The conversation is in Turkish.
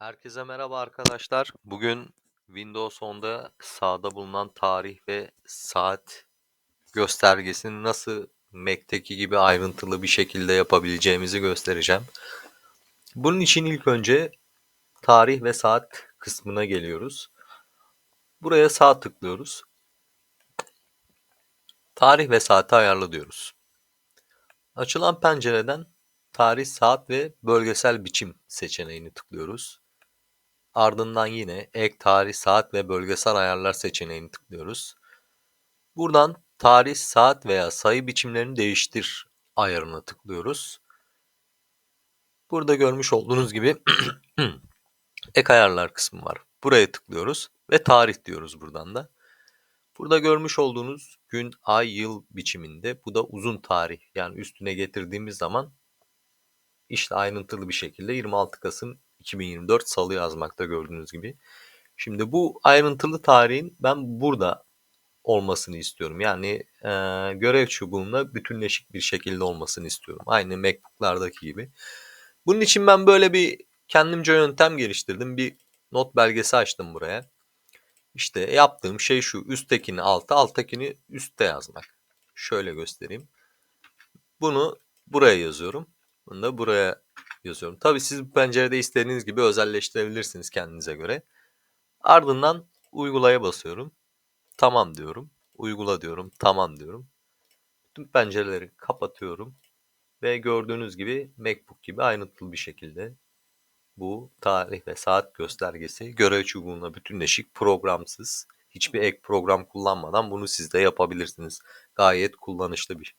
Herkese merhaba arkadaşlar. Bugün Windows 10'da sağda bulunan tarih ve saat göstergesini nasıl Mac'teki gibi ayrıntılı bir şekilde yapabileceğimizi göstereceğim. Bunun için ilk önce tarih ve saat kısmına geliyoruz. Buraya sağ tıklıyoruz. Tarih ve saati ayarla diyoruz. Açılan pencereden tarih, saat ve bölgesel biçim seçeneğini tıklıyoruz. Ardından yine ek tarih, saat ve bölgesel ayarlar seçeneğini tıklıyoruz. Buradan tarih, saat veya sayı biçimlerini değiştir ayarına tıklıyoruz. Burada görmüş olduğunuz gibi ek ayarlar kısmı var. Buraya tıklıyoruz ve tarih diyoruz buradan da. Burada görmüş olduğunuz gün, ay, yıl biçiminde bu da uzun tarih yani üstüne getirdiğimiz zaman işte ayrıntılı bir şekilde 26 Kasım 2024 Salı yazmakta gördüğünüz gibi. Şimdi bu ayrıntılı tarihin ben burada olmasını istiyorum. Yani e, görev çubuğunda bütünleşik bir şekilde olmasını istiyorum. Aynı MacBook'lardaki gibi. Bunun için ben böyle bir kendimce yöntem geliştirdim. Bir not belgesi açtım buraya. İşte yaptığım şey şu. Üsttekini alta, alttakini üstte yazmak. Şöyle göstereyim. Bunu buraya yazıyorum. Bunu da buraya yazıyorum. Tabii siz bu pencerede istediğiniz gibi özelleştirebilirsiniz kendinize göre. Ardından uygulaya basıyorum. Tamam diyorum. Uygula diyorum. Tamam diyorum. Tüm pencereleri kapatıyorum. Ve gördüğünüz gibi MacBook gibi ayrıntılı bir şekilde bu tarih ve saat göstergesi görev çubuğuna bütünleşik programsız hiçbir ek program kullanmadan bunu siz de yapabilirsiniz. Gayet kullanışlı bir